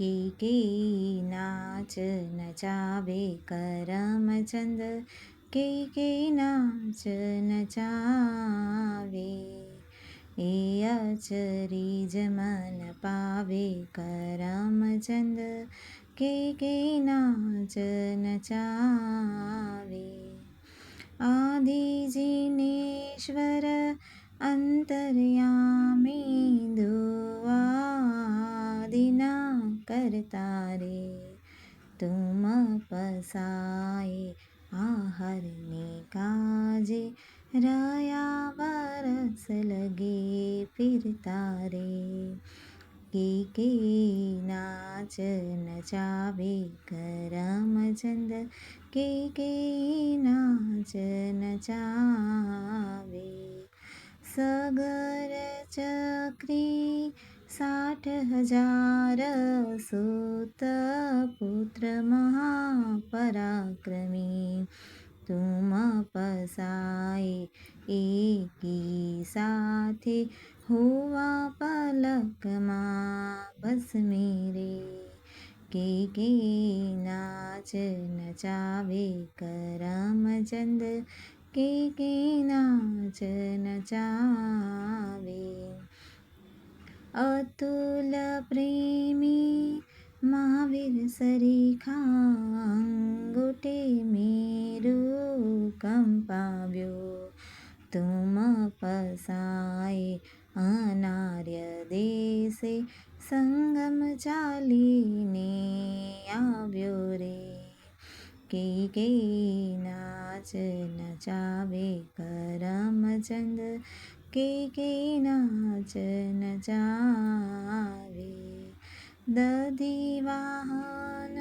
કે કે નાચ નચાવે કરમચંદ કે કે નાચ નચાવે એ અચરીજ મન પાવે કરમચંદ કે કે નાચ નચાવે આદિ જીનેશ્વર અંતર્યામી દુઆદિના કરતા રે તુમ પસાય આહરને કાજે રયા વરસ લગે ફિરતા રે કે કે નાચ નચાવે કરમચંદ કે કે નાચ નચાવે સગર ચક્રી સાઠ હજાર સુત પુત્ર મહાપરાક્રમી તુમ પસાય એકી સાથે હોવા પલકમાં ભસ્મી રે કે કે નાચ નચાવે કરમચંદ કે કે નાચ નચાવે અતુલ પ્રેમી મહાવીર સરીખા અંગુટે મેરુ કંપાવ્યો તુમ પસાય અનાર્ય દેશે સંગમ ચાલીને આવ્યો રે કે કે નાચ નચાવે કરમચંદ કે કે નાચ નચાવે દધી વાહન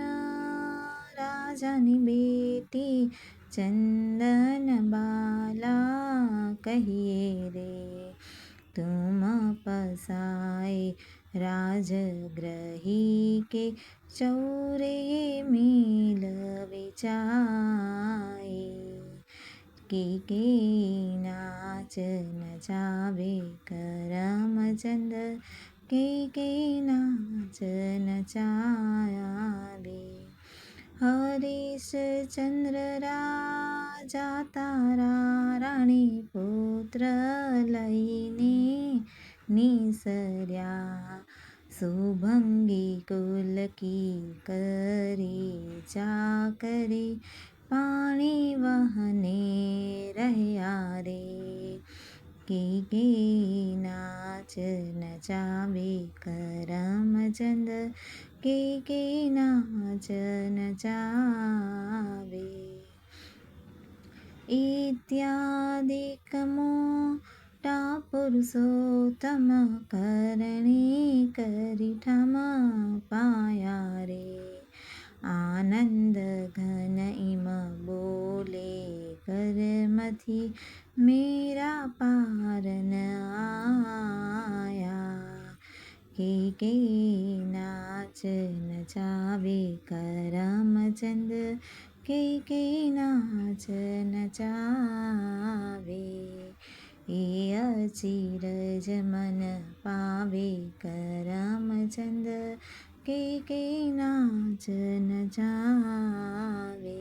રાજાની બેટી ચંદન બાલા કહીએ રે તુમ પસાય રાજગ્રહી કે ચૌરે મિલ વિચાય કે કે નાચ નચાવે કરમચંદ કે કે નાચ નચાવે હરીશચંદ્ર રાજા તારા રાણી પુત્ર લઈને નિસર્યા. શુભંગી કુલકી કરી ચાકરી. પાણી વહને રહ્યા રે. गे नाच न चावे करमचन्द के केना नाच न चावे इत्यादिकमो टापुरुषोत्तमकरणे करिठम पाया रे आनन्दघन इम बोले કરમથી મેરા પારન આયા કે કે નાચ નચાવે કરમચંદ કે કે નાચ નચાવે એ અચીરજ મન પાવે કરમચંદ કે કે નાચ નચાવે